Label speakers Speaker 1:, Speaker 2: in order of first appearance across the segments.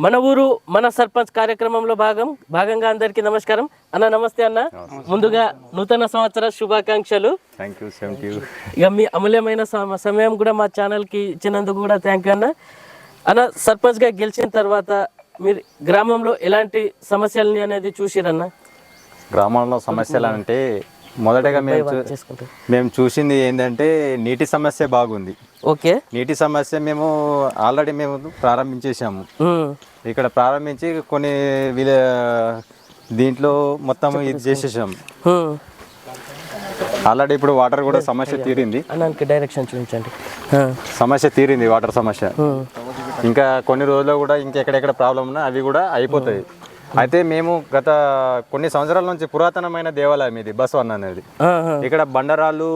Speaker 1: మన ఊరు మన సర్పంచ్ కార్యక్రమంలో భాగం భాగంగా అందరికీ నమస్కారం. అన్న నమస్తే అన్న. ముందుగా నూతన సంవత్సర శుభాకాంక్షలు. ఇక మీ అమూల్యమైన సమ- సమయం కూడా మా ఛానల్కి ఇచ్చినందుకు కూడా థ్యాంక్ యూ అన్న. అన్న సర్పంచ్గా గెలిచిన తర్వాత మీరు గ్రామంలో ఎలాంటి సమస్యలని అనేది చూసిరన్న?
Speaker 2: గ్రామంలో సమస్యలు అంటే మొదటగా మేము మేము చూసింది ఏంటంటే నీటి సమస్య బాగుంది.
Speaker 1: ఓకే.
Speaker 2: నీటి సమస్య మేము ఆల్రెడీ మేము ప్రారంభించేసాము. ఇక్కడ ప్రారంభించి కొన్ని దీంట్లో మొత్తం ఇది చేసేసాము. ఆల్రెడీ ఇప్పుడు వాటర్ కూడా సమస్య తీరింది.
Speaker 1: డైరెక్షన్ చూపించండి.
Speaker 2: సమస్య తీరింది వాటర్ సమస్య. ఇంకా కొన్ని రోజుల్లో కూడా ఇంకెక్కడెక్కడ ప్రాబ్లం ఉన్నా అవి కూడా అయిపోతాయి. అయితే మేము గత కొన్ని సంవత్సరాల నుంచి పురాతనమైన దేవాలయం ఇది బసవన్న అనేది. ఇక్కడ బండరాళ్ళు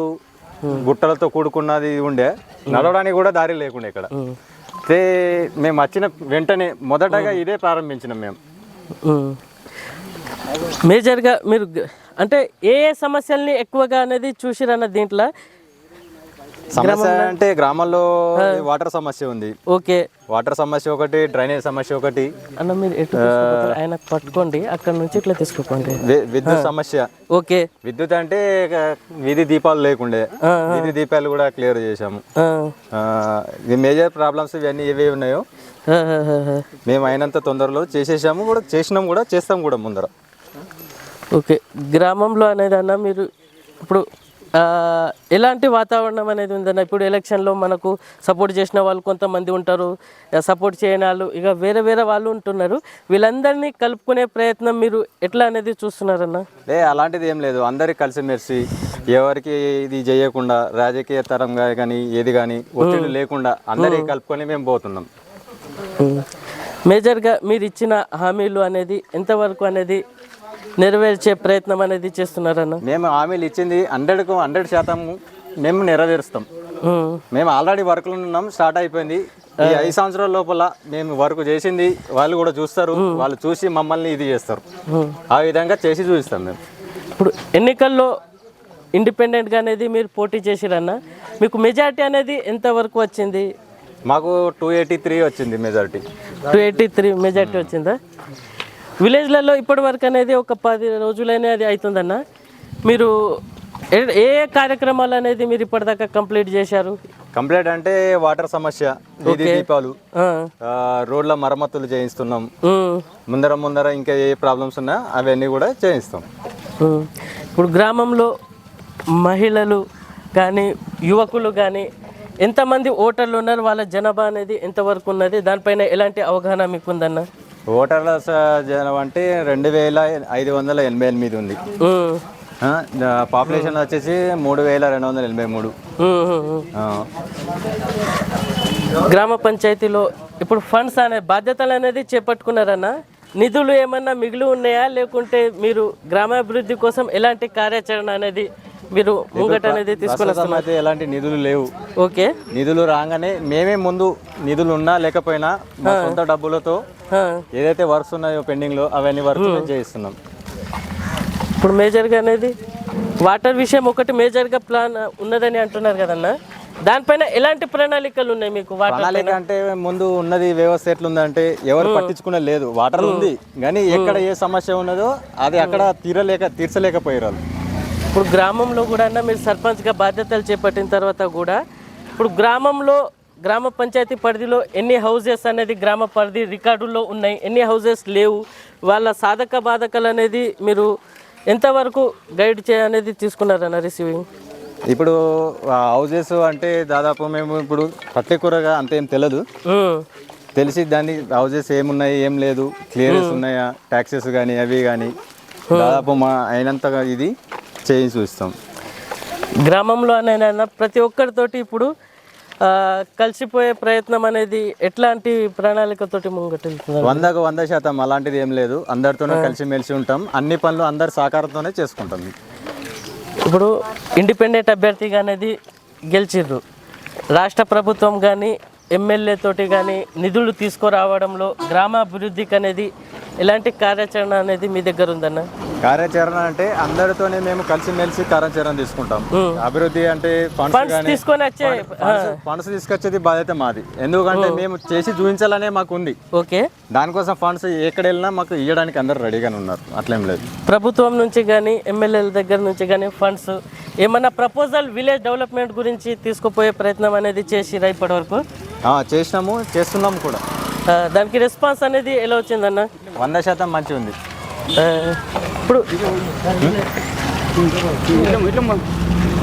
Speaker 2: గుట్టలతో కూడుకున్నది ఉండే. నడవడానికి కూడా దారి లేకుండే ఇక్కడ. అయితే మేము వచ్చిన వెంటనే మొదటగా ఇదే ప్రారంభించినాం మేము.
Speaker 1: మేజర్గా మీరు అంటే ఏ ఏ సమస్యల్ని ఎక్కువగా అనేది చూసిరన్న దీంట్లో
Speaker 2: సమస్య అంటే గ్రామాల్లో వాటర్ సమస్య ఉంది.
Speaker 1: ఓకే.
Speaker 2: వాటర్ సమస్య ఒకటి డ్రైనేజ్ సమస్య ఒకటి.
Speaker 1: అన్న మీరు ఎటు? ఆయన పట్టుకోండి అక్కడ నుంచి ఇట్లా తీసుకోపోండి.
Speaker 2: వి- విద్యుత్ సమస్య.
Speaker 1: ఓకే.
Speaker 2: విద్యుత్ అంటే వీధి దీపాలు లేకుండే. వీధి దీపాలు కూడా క్లియర్ చేశాము. ఈ మేజర్ ప్రాబ్లమ్స్ ఇవన్నీ ఏవి ఉన్నాయో. మేము అయినంత తొందరలో చేసేసాము కూడా చేసినాం కూడా చేస్తాం కూడా ముందర.
Speaker 1: ఓకే. గ్రామంలో అనేది అన్న మీరు ఇప్పుడు ఎలాంటి వాతావరణం అనేది ఉందన్న? ఇప్పుడు ఎలక్షన్లో మనకు సపోర్ట్ చేసిన వాళ్ళు కొంతమంది ఉంటారు. సపోర్ట్ చేయని వాళ్ళు ఇక వేరే వేరే వాళ్ళు ఉంటున్నారు. వీళ్ళందరినీ కలుపుకునే ప్రయత్నం మీరు ఎట్లా అనేది చూస్తున్నారన్న?
Speaker 2: లే అలాంటిది ఏం లేదు. అందరికి కలిసిమెలిసి ఎవరికి ఇది చేయకుండా రాజకీయ తరంగా కానీ ఏది కానీ ఒత్తిడి లేకుండా అందరికి కలుపుకొని మేము పోతున్నాం.
Speaker 1: మేజర్గా మీరు ఇచ్చిన హామీలు అనేది ఎంతవరకు అనేది నెరవేర్చే ప్రయత్నం అనేది చేస్తున్నారన్న?
Speaker 2: మేము హామీలు ఇచ్చింది హండ్రెడ్కు హండ్రెడ్ శాతం మేము నెరవేరుస్తాం. మేము. ఆల్రెడీ వర్క్లో ఉన్నాం స్టార్ట్ అయిపోయింది. ఈ ఐదు సంవత్సరాల లోపల మేము వర్క్ చేసింది వాళ్ళు కూడా చూస్తారు వాళ్ళు చూసి మమ్మల్ని ఇది చేస్తారు. ఆ విధంగా చేసి చూపిస్తాం మేము.
Speaker 1: ఇప్పుడు ఎన్నికల్లో ఇండిపెండెంట్గా అనేది మీరు పోటీ చేసిరన్న? మీకు మెజారిటీ అనేది ఎంతవరకు వచ్చింది?
Speaker 2: మాకు టూ ఎయిటీ త్రీ వచ్చింది majority.
Speaker 1: Two eighty three majority వచ్చిందా? విలేజ్లలో ఇప్పటి వరకు అనేది ఒక పది రోజులైనా అది అవుతుందన్న. మీరు ఏ- ఏ కార్యక్రమాలు అనేది మీరు ఇప్పటిదాకా కంప్లీట్ చేశారు?
Speaker 2: కంప్లీట్ అంటే వాటర్ సమస్య వీధి దీపాలు రోడ్ల మరమ్మతులు చేయిస్తున్నాం. ముందర ముందర ఇంకా ఏ ప్రాబ్లమ్స్ ఉన్నా అవన్నీ కూడా చేయిస్తాం.
Speaker 1: ఇప్పుడు గ్రామంలో మహిళలు కానీ యువకులు కానీ ఎంతమంది ఓటర్లు ఉన్నారు? వాళ్ళ జనాభా అనేది ఎంతవరకు ఉన్నది? దానిపైన ఎలాంటి అవగాహన మీకు ఉందన్న
Speaker 2: ఓటర్ల జనం అంటే రెండు వేల ఐదు వందల ఎనభై ఎనిమిది ఉంది. పాపులేషన్ వచ్చేసి మూడు వేల రెండు వందల ఎనభై మూడు.
Speaker 1: గ్రామ పంచాయతీలో ఇప్పుడు ఫండ్స్ అనే బాధ్యతలు అనేది చేపట్టుకున్నారన్న? నిధులు ఏమన్నా మిగిలి ఉన్నాయా? లేకుంటే మీరు గ్రామాభివృద్ధి కోసం ఎలాంటి కార్యాచరణ అనేది మీరు ముంగట అనేది తీసుకుని
Speaker 2: ప్రస్తుతం అయితే ఎలాంటి నిధులు లేవు.
Speaker 1: ఓకే.
Speaker 2: నిధులు రాగానే మేమే ముందు నిధులు ఉన్నా లేకపోయినా మా సొంత డబ్బులతో. ఏదైతే వర్క్స్ ఉన్నాయో పెండింగ్లో అవన్నీ వర్క్స్ మేము చేయిస్తున్నాం.
Speaker 1: ఇప్పుడు మేజర్గా అనేది వాటర్ విషయం ఒకటి మేజర్గా ప్లాన్ ఉన్నదని అంటున్నారు కదన్న. దానిపైన ఎలాంటి ప్రణాళికలు ఉన్నాయి మీకు
Speaker 2: ప్రణాళిక అంటే ముందు ఉన్నది వ్యవస్థ ఎట్లుందంటే ఎవరు పట్టించుకునే లేదు. వాటర్ ఉంది కానీ ఎక్కడ ఏ సమస్య ఉన్నదో అది అక్కడ తీరలేక తీర్చలేకపోయారు.
Speaker 1: ఇప్పుడు గ్రామంలో కూడా అన్న మీరు సర్పంచ్గా బాధ్యతలు చేపట్టిన తర్వాత కూడా ఇప్పుడు గ్రామంలో గ్రామ పంచాయతీ పరిధిలో ఎన్ని హౌజెస్ అనేది గ్రామ పరిధి రికార్డుల్లో ఉన్నాయి ఎన్ని హౌజెస్ లేవు వాళ్ళ సాధక బాధకాలు అనేది మీరు ఎంతవరకు గైడ్ చే అనేది తీసుకున్నారన్న రిసీవింగ్
Speaker 2: ఇప్పుడు హౌజెస్ అంటే దాదాపు మేము ఇప్పుడు పర్టికులర్గా అంత ఏం తెలియదు తెలిసి దాన్ని హౌజెస్ ఏమున్నాయి ఏం లేదు క్లియరెన్స్ ఉన్నాయా ట్యాక్సెస్ కానీ అవి కానీ దాదాపు మా అయినంతగా ఇది. చేయి చూస్తాం.
Speaker 1: గ్రామంలో అనైనా ప్రతి ఒక్కరితోటి ఇప్పుడు కలిసిపోయే ప్రయత్నం అనేది ఎట్లాంటి ప్రణాళికతోటి ముంగటెళ్తున్నారు
Speaker 2: వందకు వంద శాతం అలాంటిది ఏం లేదు. అందరితోనే కలిసిమెలిసి ఉంటాం. అన్ని పనులు అందరి సహకారంతోనే చేసుకుంటాం.
Speaker 1: ఇప్పుడు ఇండిపెండెంట్ అభ్యర్థిగా అనేది గెలిచిర్రు. రాష్ట్ర ప్రభుత్వం కానీ ఎమ్మెల్యే తోటి కానీ నిధులు తీసుకురావడంలో గ్రామాభివృద్ధికి అనేది ఎలాంటి కార్యాచరణ అనేది మీ దగ్గర ఉందన్న?
Speaker 2: కార్యాచరణ అంటే అందరితోనే మేము కలిసిమెలిసి కార్యాచరణ తీసుకుంటాం. అభివృద్ధి అంటే ఫండ్స్
Speaker 1: ఫండ్స్
Speaker 2: కానీ
Speaker 1: తీసుకొని వచ్చే
Speaker 2: ఫండ్స్ తీసుకొచ్చేది బాధ్యత మాది. ఎందుకంటే మేము చేసి చూపించాలనే మాకు ఉంది
Speaker 1: ఓకే.
Speaker 2: దానికోసం ఫండ్స్ ఎక్కడ వెళ్ళినా మాకు ఇవ్వడానికి అందరు రెడీగానే ఉన్నారు. అట్లేం లేదు.
Speaker 1: ప్రభుత్వం నుంచి కానీ ఎమ్మెల్యేల దగ్గర నుంచి కానీ ఫండ్స్ ఏమన్నా ప్రపోజల్ విలేజ్ డెవలప్మెంట్ గురించి తీసుకుపోయే ప్రయత్నం అనేది చేసిరా ఇప్పటి వరకు
Speaker 2: చేసినాము చేస్తున్నాము కూడా.
Speaker 1: దానికి రెస్పాన్స్ అనేది ఎలా వచ్చిందన్న?
Speaker 2: వంద శాతం మంచిగా ఉంది.
Speaker 1: ఇప్పుడు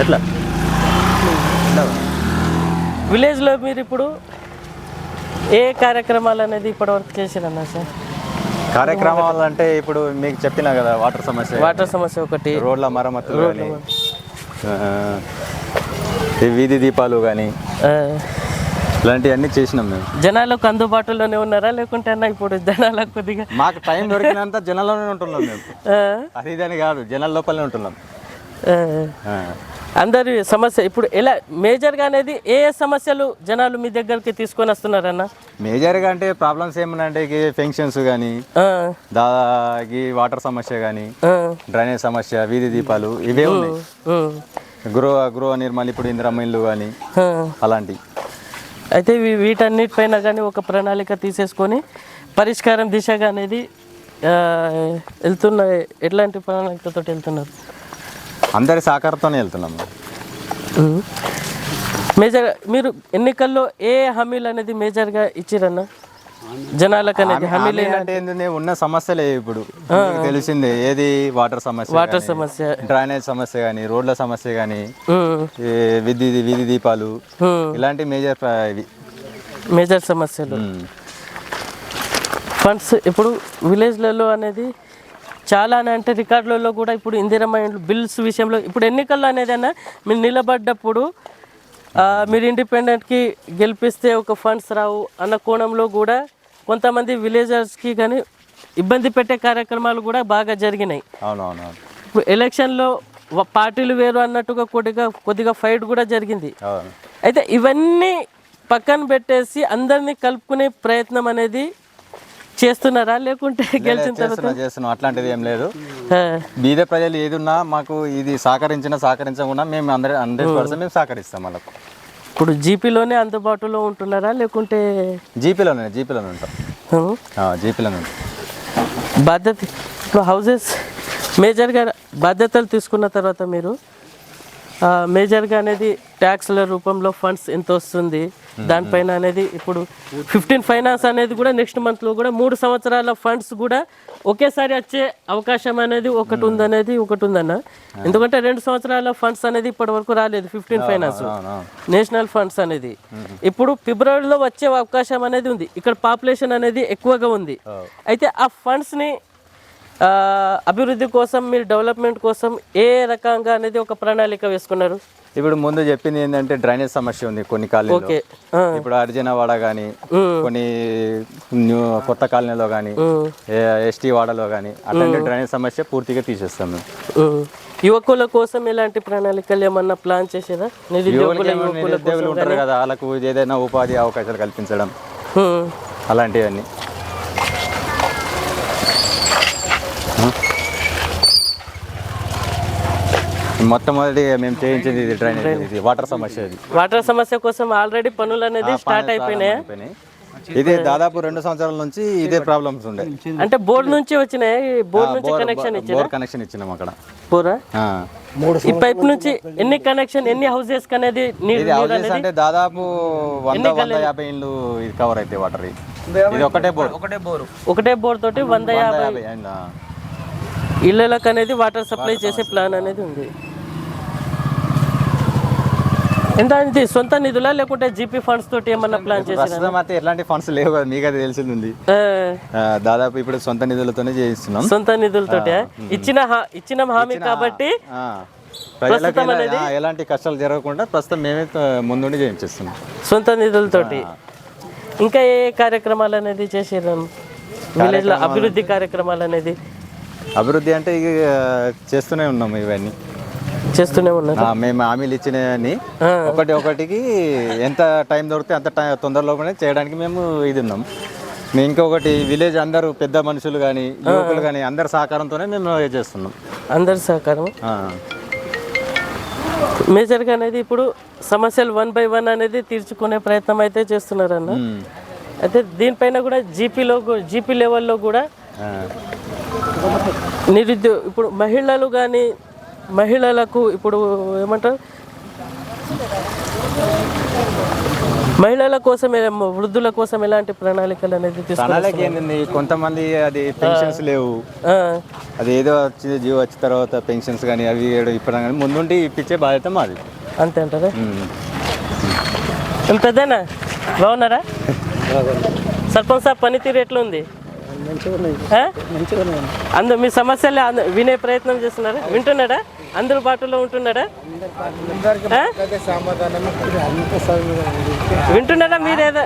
Speaker 2: ఎట్లా?
Speaker 1: విలేజ్లో మీరు ఇప్పుడు ఏ కార్యక్రమాలు అనేది ఇప్పటివరకు చేసిరన్నా సార్?
Speaker 2: కార్యక్రమాలు అంటే ఇప్పుడు మీకు చెప్పినా కదా వాటర్ సమస్య.
Speaker 1: వాటర్ సమస్య ఒకటి.
Speaker 2: రోడ్ల మరమ్మతులు కానీ వీధి దీపాలు కానీ ఇలాంటివన్నీ చేసినాం మేము.
Speaker 1: జనాలకు అందుబాటులోనే ఉన్నారా? లేకుంటే అన్న ఇప్పుడు జనాలకు కొద్దిగా
Speaker 2: మాకు టైం దొరికినంత జనాల్లోనే ఉంటున్నాం మేము. అది ఇదని కాదు జనాల లోపలనే ఉంటున్నాం.
Speaker 1: అందరి సమస్య ఇప్పుడు ఎలా మేజర్గా అనేది ఏ సమస్యలు జనాలు మీ దగ్గరికి తీసుకొని వస్తున్నారన్న?
Speaker 2: మేజర్గా అంటే ప్రాబ్లమ్స్ ఏమన్నాయంటే ఈ ఫెన్షన్స్ కానీ
Speaker 1: ఆ,
Speaker 2: దాదాకి వాటర్ సమస్య కానీ డ్రైనేజ్ సమస్య వీధి దీపాలు ఇవే ఉన్నాయి. గృహ గృహ నిర్మాణాలు ఇప్పుడు ఇందిరమ్మ ఇల్లు కానీ. అలాంటివి.
Speaker 1: అయితే వీటన్నిటిపైన కానీ ఒక ప్రణాళిక తీసేసుకొని పరిష్కారం దిశగా అనేది వెళ్తున్న ఎట్లాంటి ప్రణాళికతో వెళ్తున్నారు?
Speaker 2: అందరి సహకారంతోనే వెళ్తున్నాం.
Speaker 1: ఉమ్. మేజర్ మీరు ఎన్నికల్లో ఏ హామీలు అనేది మేజర్గా ఇచ్చిరన్న? జనాలకు అనేది
Speaker 2: హామీ ఏంటంటే ఉన్న సమస్యలే ఇప్పుడు. తెలిసిందే ఏది వాటర్ సమస్య
Speaker 1: వాటర్ సమస్య.
Speaker 2: డ్రైనేజ్ సమస్య కానీ రోడ్ల సమస్య కానీ విధి వీధి దీపాలు. ఇలాంటి మేజర్ ఇవి.
Speaker 1: మేజర్ సమస్యలు. ఫండ్స్ ఇప్పుడు విలేజ్లలో అనేది చాలా అంటే రికార్డులలో కూడా ఇప్పుడు ఇందిరమ్మ బిల్స్ విషయంలో ఇప్పుడు ఎన్నికల్లో అనేది అన్న మీరు నిలబడ్డప్పుడు మీరు ఇండిపెండెంట్కి గెలిపిస్తే ఒక ఫండ్స్ రావు అన్న కోణంలో కూడా కొంతమంది విలేజర్స్కి కానీ ఇబ్బంది పెట్టే కార్యక్రమాలు కూడా బాగా జరిగినాయి.
Speaker 2: అవునవును
Speaker 1: ఎలక్షన్లో పార్టీలు వేరు అన్నట్టుగా కొద్దిగా కొద్దిగా ఫైట్ కూడా జరిగింది. అయితే ఇవన్నీ పక్కన పెట్టేసి అందరినీ కలుపుకునే ప్రయత్నం అనేది చేస్తున్నారా? లేకుంటే గెలిచిన తర్వాత?
Speaker 2: చేస్తున్నాం. అట్లాంటిది ఏం లేదు. బీద ప్రజలు ఏది ఉన్నా మాకు ఇది సహకరించినా సహకరించకుండా మేము అందరి హండ్రెడ్ పర్సెంట్ మేము సహకరిస్తాం వాళ్ళకు.
Speaker 1: ఇప్పుడు జీపీలోనే అందుబాటులో ఉంటున్నారా? లేకుంటే
Speaker 2: జీపీలోనే జీపీలోనే ఉంటాం. జీపీలోనే ఉంటాం.
Speaker 1: బాధ్యత ఇప్పుడు హౌసెస్ మేజర్గా బాధ్యతలు తీసుకున్న తర్వాత మీరు మేజర్గా అనేది ట్యాక్స్ల రూపంలో ఫండ్స్ ఎంత వస్తుంది దానిపైన అనేది ఇప్పుడు ఫిఫ్టీన్ ఫైనాన్స్ అనేది కూడా నెక్స్ట్ మంత్లో కూడా మూడు సంవత్సరాల ఫండ్స్ కూడా ఒకేసారి వచ్చే అవకాశం అనేది ఒకటి ఉందనేది ఒకటి ఉందన్న. ఎందుకంటే రెండు సంవత్సరాల ఫండ్స్ అనేది ఇప్పటి వరకు రాలేదు ఫిఫ్టీన్ ఫైనాన్స్. నేషనల్ ఫండ్స్ అనేది. ఇప్పుడు ఫిబ్రవరిలో వచ్చే అవకాశం అనేది ఉంది. ఇక్కడ పాపులేషన్ అనేది ఎక్కువగా ఉంది. అయితే ఆ ఫండ్స్ని అభివృద్ధి కోసం మీరు డెవలప్మెంట్ కోసం ఏ రకంగా అనేది ఒక ప్రణాళిక వేసుకున్నారు?
Speaker 2: ఇప్పుడు ముందు చెప్పింది ఏంటంటే డ్రైనేజ్ సమస్య ఉంది కొన్ని కాలనీలో. ఇప్పుడు అర్జునవాడ కానీ కొన్ని న్యూ కొత్త కాలనీలో కానీ ఎస్టీ వాడలో కానీ అట్లాంటి డ్రైనేజ్ సమస్య పూర్తిగా తీసేస్తాం మేము.
Speaker 1: యువకుల కోసం ఎలాంటి ప్రణాళికలు ఏమన్నా ప్లాన్ చేసేదా నిరుద్యోగుల
Speaker 2: ఉంటారు కదా వాళ్ళకు ఏదైనా ఉపాధి అవకాశాలు కల్పించడం. అలాంటివన్నీ. మొట్టమొదటి మేము చేయించింది ఇది డ్రైనేజ్ ఇది వాటర్ సమస్య ఇది.
Speaker 1: వాటర్ సమస్య కోసం ఆల్రెడీ పనులు అనేది స్టార్ట్
Speaker 2: అయిపోయినాయి. ఇది దాదాపు రెండు సంవత్సరాల నుంచి ఇదే ప్రాబ్లమ్స్ ఉండే.
Speaker 1: అంటే బోర్డు నుంచి వచ్చినాయి బోర్డు నుంచి కనెక్షన్ ఇచ్చిన
Speaker 2: బోర్ కనెక్షన్ ఇచ్చినాం అక్కడ.
Speaker 1: పూరా
Speaker 2: ఆ.
Speaker 1: ఈ పైప్ నుంచి ఎన్ని కనెక్షన్ ఎన్ని హౌసెస్ అనేది నీరు
Speaker 2: ఇది హౌసెస్ అంటే దాదాపు వంద వంద యాభై ఇండ్లు ఇది కవర్ అయితే వాటర్ ఇది. ఇది ఒకటే బోర్. ఒకటే బోర్.
Speaker 1: ఒకటే బోర్ తోటి వంద యాభై
Speaker 2: యాభై ఇండ్లు, ఆ.
Speaker 1: ఇళ్ళలకు అనేది వాటర్ సప్లై చేసే ప్లాన్ అనేది ఉంది. ఎంత ఇది? సొంత నిధులా లేకుంటే జీపీ ఫండ్స్ తోటి ఏమన్నా ప్లాన్ చేసి
Speaker 2: ప్రస్తుతం అయితే ఎలాంటి ఫండ్స్ లేవు కదా మీకు అది తెలిసింది దాదాపు ఇప్పుడు సొంత నిధులతోనే చేయిస్తున్నాం.
Speaker 1: సొంత నిధులతోటి? ఇచ్చిన ఇచ్చిన హామీ కాబట్టి.
Speaker 2: ప్రజలకు ఎలాంటి కష్టాలు జరగకుండా ప్రస్తుతం మేమే ముందుండి చేయించేస్తున్నాం.
Speaker 1: సొంత నిధులతోటి. ఇంకా ఏ కార్యక్రమాలు అనేది చేసారు విలేజ్లో అభివృద్ధి కార్యక్రమాలు అనేది?
Speaker 2: అభివృద్ధి అంటే ఇక చేస్తూనే ఉన్నాం ఇవన్నీ.
Speaker 1: చేస్తూనే ఉన్నారు.
Speaker 2: మేము హామీలు ఇచ్చినవన్నీ. ఒకటి ఒకటికి ఎంత టైం దొరికితే అంత టైం తొందరలోనే చేయడానికి మేము ఇది ఉన్నాం. మీ ఇంకొకటి విలేజ్ అందరూ పెద్ద మనుషులు కానీ యువకులు కానీ అందరి సహకారంతోనే మేము చేస్తున్నాం.
Speaker 1: అందరి సహకారం. మేజర్గా అనేది ఇప్పుడు సమస్యలు వన్ బై వన్ అనేది తీర్చుకునే ప్రయత్నం అయితే చేస్తున్నారు అన్న
Speaker 2: ఉమ్.
Speaker 1: అయితే దీనిపైన కూడా జీపీలో జీపీ లెవెల్లో కూడా. నిరుద్యోగ ఇప్పుడు మహిళలు కానీ మహిళలకు ఇప్పుడు ఏమంటారు? మహిళల కోసం వృద్ధుల కోసం ఎలాంటి ప్రణాళికలు అనేది
Speaker 2: ప్రణాళిక ఏంటండి కొంతమంది అది పెన్షన్స్ లేవు. అది ఏదో వచ్చి జీవో వచ్చిన తర్వాత పెన్షన్స్ కానీ అవి ఇప్పడం కానీ ముందుండి ఇప్పించే బాధ్యత మాది.
Speaker 1: అంతే అంటారా? పెద్దనా బాగున్నారా? సర్పంచ్ సాబ్ పనితీరు ఎట్లుంది? ఆ? అందు మీ సమస్యలు వినే ప్రయత్నం చేస్తున్నారా? వింటున్నాడా? అందుబాటులో ఉంటున్నాడా? ఆ? వింటున్నారా మీరేదా.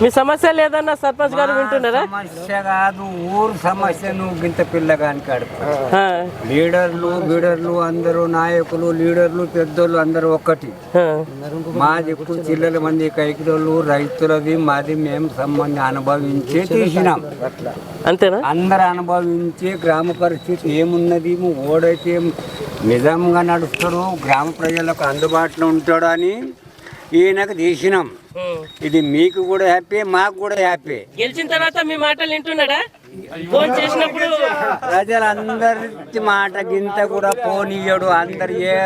Speaker 1: మీ సమస్యలు ఏదన్నా సర్పంచ్ గారు వింటున్నారా?
Speaker 3: సమస్య కాదు ఊరు సమస్య నువ్వు గింత పిల్లగాని కడుపు. లీడర్లు బీడర్లు అందరూ నాయకులు లీడర్లు పెద్దోళ్ళు అందరూ ఒక్కటి. మాది ఎక్కువ చిల్లల మంది కైకిలోళ్ళు రైతులది మాది మేము సంబంధం అనుభవించే తీసినాం.
Speaker 1: అంతేనా?
Speaker 3: అందరు అనుభవించే గ్రామ పరిస్థితి ఏమున్నది? ఓడైతే నిజంగా నడుస్తాడు గ్రామ ప్రజలకు అందుబాటులో ఉంటాడు అని ఈయనకు తీసినాం. ఇది మీకు కూడా హ్యాపీ మాకు కూడా హ్యాపీ.
Speaker 1: గెలిచిన తర్వాత మీ మాటలు వింటున్నాడా? ఫోన్ చేసినప్పుడు
Speaker 3: ప్రజలందరి మాట గింత కూడా పోనీయడు. అందరు ఏ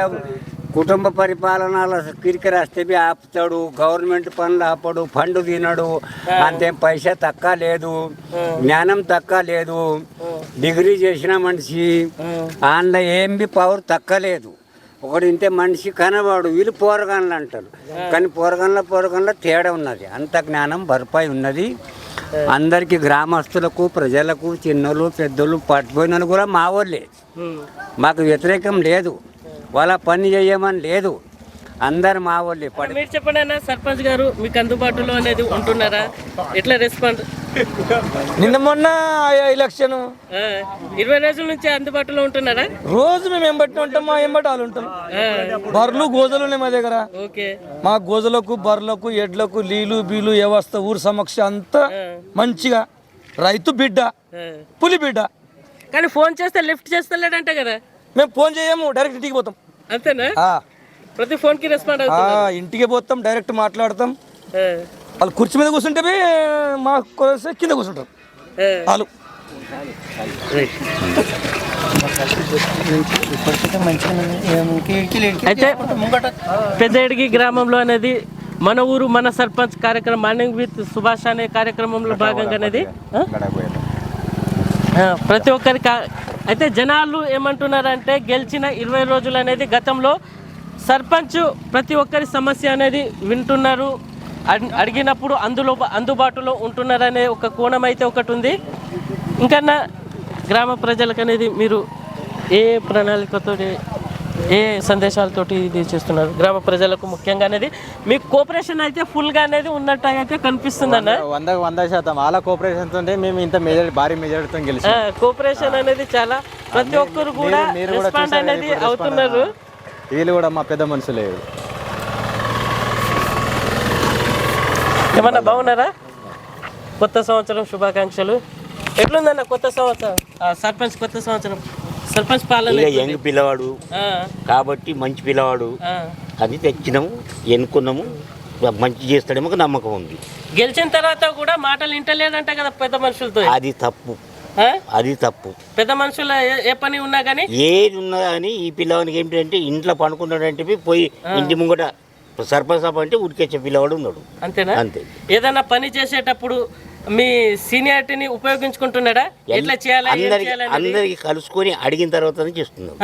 Speaker 3: కుటుంబ పరిపాలనలో కిరికిరి వస్తే ఆపుతాడు గవర్నమెంట్ పనులు ఆపడు ఫండ్ తినడు. అంతేం పైసా తక్కువ లేదు జ్ఞానం తక్కువ లేదు. డిగ్రీ చేసిన మనిషి ఆన్లో ఏం బి పవర్ తక్కువ లేదు. ఇంతే మనిషి కనవాడు వీళ్ళు పోరగాన్లు అంటారు. కానీ పోరగాన్ల పోరగాన్ల తేడా ఉన్నది. అంత జ్ఞానం భర్పాయి ఉన్నది. అందరికీ గ్రామస్తులకు ప్రజలకు చిన్నలు పెద్దలు పట్టుపోయిన కూడా మా వాళ్ళే మాకు వ్యతిరేకం లేదు. వాళ్ళ పని చేయమని లేదు. అందరు మా వాళ్ళే పడి
Speaker 1: మీరు చెప్పండి అన్న సర్పంచ్ గారు మీకు అందుబాటులో అనేది ఉంటున్నారా? ఎట్లా రెస్పాండ్
Speaker 4: నిన్న మొన్న ఎలక్షన్
Speaker 1: ఇరవై రోజుల నుంచి అందుబాటులో ఉంటున్నారా?
Speaker 4: రోజు మేము ఎంబట్టి ఉంటాం మా ఎంబటి వాళ్ళు ఉంటాం. బర్రెలు గోజలు ఉన్నాయి మా దగ్గర.
Speaker 1: ఓకే.
Speaker 4: మా గోజలకు బర్రెలకు ఎడ్లకు లీలు బీలు వ్యవస్థ ఊరు సమక్ష అంతా మంచిగా. రైతు బిడ్డ. పులి బిడ్డ.
Speaker 1: కానీ ఫోన్ చేస్తే లిఫ్ట్ చేస్తలేడంట కదా.
Speaker 4: మేము ఫోన్ చేయము డైరెక్ట్ ఇంటికి పోతాం.
Speaker 1: అంతేనా? ప్రతి ఫోన్కి రెస్పాండ్
Speaker 4: ఆ,
Speaker 1: అవుతుంది
Speaker 4: ఇంటికి పోతాం డైరెక్ట్ మాట్లాడతాం. వాళ్ళు కుర్చీ మీద కూర్చుంటే బి మా కొలిస్తే కింద కూర్చుంటారు. వాళ్ళు
Speaker 1: అయితే పెద్దడిగి గ్రామంలో అనేది మన ఊరు మన సర్పంచ్ కార్యక్రమం మార్నింగ్ విత్ సుభాష్ అనే కార్యక్రమంలో భాగంగా అనేది ఆ? ఆ, ప్రతి ఒక్కరి కా- అయితే జనాలు ఏమంటున్నారంటే గెలిచిన ఇరవై రోజులు అనేది గతంలో సర్పంచ్ ప్రతి ఒక్కరి సమస్య అనేది వింటున్నారు. అడి- అడిగినప్పుడు అందులో అందుబాటులో ఉంటున్నారనే ఒక కోణం అయితే ఒకటి ఉంది. ఇంకన్నా గ్రామ ప్రజలకు అనేది మీరు ఏ ప్రణాళికతో ఏ సందేశాలతోటి ఇది చేస్తున్నారు? గ్రామ ప్రజలకు ముఖ్యంగా అనేది మీ కోఆపరేషన్ అయితే ఫుల్గా అనేది ఉన్నట్టు అయితే కనిపిస్తుంది అన్న
Speaker 2: వందకు వంద శాతం. వాళ్ళ కోఆపరేషన్ తోనే మేము ఇంత మెజారిటీ భారీ మెజారిటీతో గెలిచి.
Speaker 1: కోఆపరేషన్ అనేది చాలా ప్రతి ఒక్కరు కూడా రెస్పాండ్ అనేది అవుతున్నారు.
Speaker 2: వీళ్ళు కూడా మా పెద్ద మనుషులే
Speaker 1: ఏమన్నా బాగున్నారా? కొత్త సంవత్సరం శుభాకాంక్షలు. ఎట్లుందన్న కొత్త సంవత్సరం? ఆ, సర్పంచ్ కొత్త సంవత్సరం. సర్పంచ్ పాలన
Speaker 5: యంగ్ పిల్లవాడు.
Speaker 1: ఆ,
Speaker 5: కాబట్టి మంచి పిల్లవాడు.
Speaker 1: ఆ.
Speaker 5: అది తెచ్చినాము ఎన్నుకున్నాము మంచి చేస్తాడేమో నమ్మకం ఉంది.
Speaker 1: గెలిచిన తర్వాత కూడా మాటలు వింటలేడంట కదా పెద్ద మనుషులతో.
Speaker 5: అది తప్పు? అది తప్పు.
Speaker 1: పెద్ద మనుషుల ఏ- పని ఉన్నా కానీ
Speaker 5: ఏది ఉన్నా కానీ ఈ పిల్లవానికి ఏంటంటే ఇంట్లో పండుకున్నాడంటే పోయి ఇంటి ముంగట సర్పంచ్ అంటే ఉడికొచ్చే పిల్లవాడు ఉన్నాడు.
Speaker 1: అంతేనా?
Speaker 5: అంతే.
Speaker 1: ఏదైనా పని చేసేటప్పుడు మీ సీనియారిటీని ఉపయోగించుకుంటున్నాడా? ఎట్లా చేయాలి?
Speaker 5: అందరికి కలుసుకొని అడిగిన తర్వాతనే చేస్తున్నాం?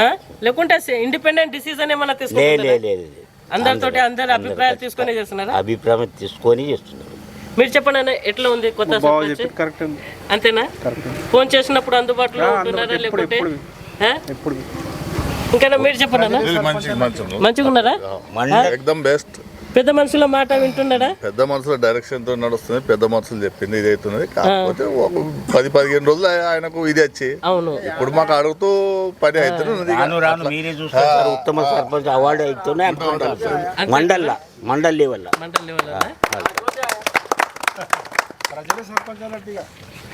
Speaker 1: లేకుంటే ఇండిపెండెంట్ డిసిజన్ ఏమైనా
Speaker 5: లేదు
Speaker 1: అందరితోటి అందరి అభిప్రాయాలు తీసుకొని చేస్తున్నారా?
Speaker 5: అభిప్రాయం తీసుకొని చేస్తున్నారు
Speaker 1: మీరు చెప్పండి అన్న ఎట్లా ఉంది కొత్త సర్పంచ్ అంతేనా? ఫోన్ చేసినప్పుడు అందుబాటులో ఉంటున్నారా లేకుంటే? ఇంకా మీరు చెప్పండి మంచిగా ఉన్నారా.
Speaker 6: ఎక్దమ్ బెస్ట్.
Speaker 1: పెద్ద మనుషుల మాట వింటున్నారా
Speaker 6: పెద్ద మనుషుల డైరెక్షన్తో నడుస్తుంది పెద్ద మనుషులు చెప్పింది ఇది అవుతున్నది. కాకపోతే ఒక పది పదిహేను రోజులు ఆయ- ఆయనకు ఇది వచ్చి.
Speaker 1: అవును.
Speaker 6: ఇప్పుడు మాకు అడుగుతూ పని అవుతున్నది
Speaker 5: రాను మీరే చూస్తారు ఉత్తమ సర్పంచ్ అవార్డు అయితేనే మండల్ మండల్ లెవెల్
Speaker 1: మంటలు లేవాలన్నా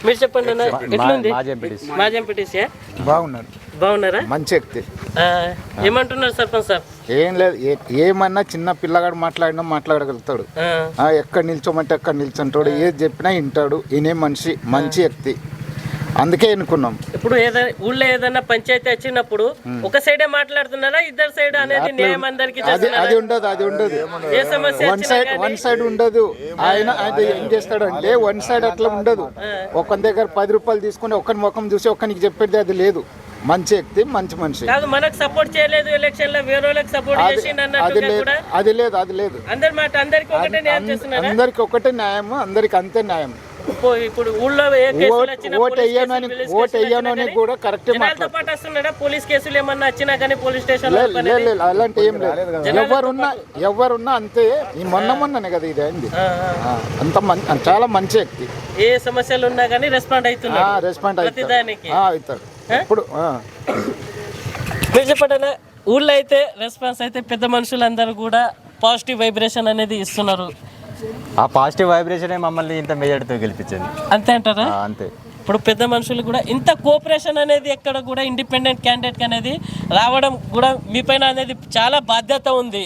Speaker 1: మీరు చెప్పండి అన్న ఎట్లుంది?
Speaker 7: బాగున్నాడు
Speaker 1: బాగున్నారా.
Speaker 7: మంచి వ్యక్తి.
Speaker 1: ఏమంటున్నారు సర్పంచ్ సార్
Speaker 7: ఏం లేదు ఏమన్నా చిన్న పిల్లగాడు మాట్లాడినా మాట్లాడగలుగుతాడు. ఎక్కడ నిల్చోమంటే అక్కడ నిల్చుంటాడు. ఏది చెప్పినా వింటాడు. ఈయనే మనిషి మంచి వ్యక్తి. అందుకే ఎన్నుకున్నాం.
Speaker 1: ఇప్పుడు ఏదైనా ఊళ్ళో ఏదైనా పంచాయతీ వచ్చినప్పుడు ఒక సైడే మాట్లాడుతున్నారా ఇద్దరు సైడ్ అనేది న్యాయం అందరికి
Speaker 7: అది అది ఉండదు అది ఉండదు.
Speaker 1: ఏ సమస్య
Speaker 7: వన్ సైడ్ వన్ సైడ్ ఉండదు. ఆయన అది ఏం చేస్తాడంటే వన్ సైడ్ అట్లా ఉండదు. ఒకరి దగ్గర పది రూపాయలు తీసుకుని ఒకరి ముఖం చూసి ఒకరికి చెప్పేది అది లేదు. మంచి వ్యక్తి మంచి మనిషి.
Speaker 1: కాదు మనకు సపోర్ట్ చేయలేదు ఎలక్షన్లో వేరే వాళ్ళకి సపోర్ట్
Speaker 7: అది లేదు
Speaker 1: కూడా
Speaker 7: అది లేదు అది లేదు.
Speaker 1: అందరి మాట అందరికి ఒకటే న్యాయం చేస్తున్నారా?
Speaker 7: అందరికి ఒకటే న్యాయం అందరికి అంతే న్యాయం.
Speaker 1: ఇప్పుడు- ఇప్పుడు ఊళ్ళో ఏ కేసులు
Speaker 7: ఓట్
Speaker 1: వచ్చినా
Speaker 7: ఓట్
Speaker 1: పోలీస్
Speaker 7: వేయను
Speaker 1: కేసులు,
Speaker 7: అని
Speaker 1: పోలీస్
Speaker 7: ఓట్
Speaker 1: కేసులు
Speaker 7: వేయను
Speaker 1: వచ్చినా
Speaker 7: అని
Speaker 1: కానీ
Speaker 7: కూడా కరెక్టే
Speaker 1: జనాలతో పాటు వస్తున్నాడా? పోలీస్ కేసులు ఏమన్నా వచ్చినా కానీ పోలీస్ స్టేషన్
Speaker 7: లేదు లేదు లేదు, అలాంటి ఏం లేదు. ఎవరున్నా ఎవరున్నా అంతే. ఈ మొన్న మొన్ననే కదా ఇది అయింది. అంత చాలా మంచి వ్యక్తి.
Speaker 1: ఏ సమస్యలు ఉన్నా కానీ రెస్పాండ్ అవుతున్నారు
Speaker 7: రెస్పాండ్ అవుతాడు. ఇప్పుడు
Speaker 1: చెప్పండి ఊళ్ళో అయితే రెస్పాన్స్ అయితే పెద్ద మనుషులందరూ కూడా పాజిటివ్ వైబ్రేషన్ అనేది ఇస్తున్నారు.
Speaker 2: ఆ పాజిటివ్ వైబ్రేషనే మమ్మల్ని ఇంత మెజార్టీతో గెలిపించింది.
Speaker 1: అంతే అంటారా?
Speaker 2: అంతే.
Speaker 1: ఇప్పుడు పెద్ద మనుషులు కూడా ఇంత కోఆపరేషన్ అనేది ఎక్కడ కూడా ఇండిపెండెంట్ క్యాండిడేట్ అనేది రావడం కూడా మీ పైన అనేది చాలా బాధ్యత ఉంది.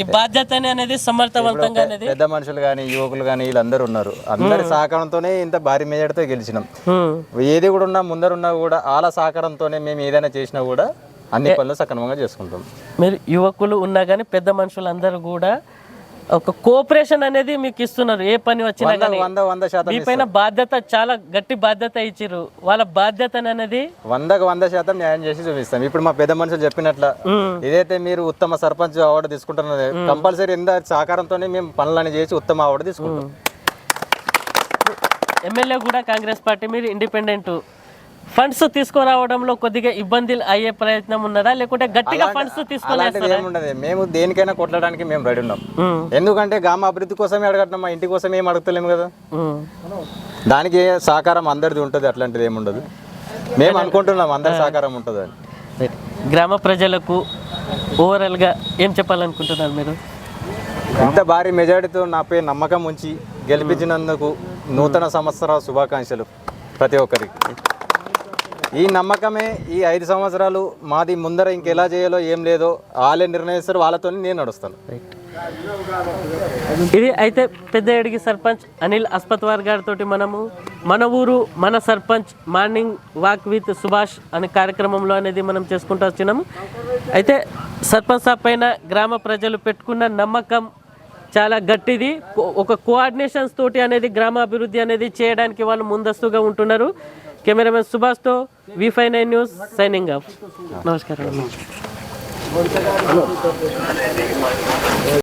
Speaker 1: ఈ బాధ్యత అనేది సమర్థవంతంగా అనేది
Speaker 2: పెద్ద మనుషులు కానీ యువకులు కానీ వీళ్ళందరూ ఉన్నారు. అందరి సహకారంతోనే ఇంత భారీ మెజార్టీతో గెలిచినాం. ఏది కూడా ఉన్నా ముందరున్నా కూడా వాళ్ళ సహకారంతోనే మేము ఏదైనా చేసినా కూడా అన్ని పనులు సక్రమంగా చేసుకుంటాం.
Speaker 1: మీరు యువకులు ఉన్నా కానీ పెద్ద మనుషులు అందరూ కూడా ఒక కోఆపరేషన్ అనేది మీకు ఇస్తున్నారు. ఏ పని వచ్చినా కానీ
Speaker 2: వంద వంద శాతం
Speaker 1: మీ పైన బాధ్యత చాలా గట్టి బాధ్యత ఇచ్చిర్రు. వాళ్ళ బాధ్యత అనేది
Speaker 2: వందకు వంద శాతం న్యాయం చేసి చూపిస్తాం. ఇప్పుడు మా పెద్ద మనుషులు చెప్పినట్ల ఇదైతే మీరు ఉత్తమ సర్పంచ్ అవార్డు తీసుకుంటున్నది కంపల్సరీ ఎంత సహకారంతోనే మేము పనులని చేసి ఉత్తమ అవార్డు తీసుకుంటాం.
Speaker 1: ఎమ్మెల్యే కూడా కాంగ్రెస్ పార్టీ మీరు ఇండిపెండెంట్. ఫండ్స్ తీసుకురావడంలో కొద్దిగా ఇబ్బందులు అయ్యే ప్రయత్నం ఉన్నదా? లేకుంటే గట్టిగా ఫండ్స్
Speaker 2: ఏముండదు. మేము దేనికైనా కొట్టడానికి మేము రెడీ ఉన్నాం. ఎందుకంటే గ్రామ అభివృద్ధి కోసమే అడగట్టినాం మా ఇంటి కోసం ఏం అడుగుతలేము కదా? దానికి సహకారం అందరిది ఉంటుంది అట్లాంటిది ఏముండదు. మేము అనుకుంటున్నాం అందరి సహకారం ఉంటుంది అని.
Speaker 1: గ్రామ ప్రజలకు ఓవరాల్గా ఏం చెప్పాలనుకుంటున్నారు మీరు?
Speaker 2: ఇంత భారీ మెజారిటీతో నాపై నమ్మకం ఉంచి గెలిపించినందుకు నూతన సంవత్సర శుభాకాంక్షలు ప్రతి ఒక్కరికి. ఈ నమ్మకమే ఈ ఐదు సంవత్సరాలు మాది ముందర ఇంకెలా చేయాలో ఏం లేదో వాళ్ళే నిర్ణయిస్తారు వాళ్ళతో నేను నడుస్తాను.
Speaker 1: ఇది అయితే పెద్ద ఎడిగి సర్పంచ్ అనిల్ అస్పత్వార్ గారితో మనము మన ఊరు మన sarpanch morning walk with Subhash అనే కార్యక్రమంలో అనేది మనం చేసుకుంటూ వచ్చినాము. అయితే సర్పంచ్ పైన గ్రామ ప్రజలు పెట్టుకున్న నమ్మకం చాలా గట్టిది. ఒక కోఆర్డినేషన్స్ తోటి అనేది గ్రామాభివృద్ధి అనేది చేయడానికి వాళ్ళు ముందస్తుగా ఉంటున్నారు. Cameraman సుభాష్తో V five nine news signing off. నమస్కారం.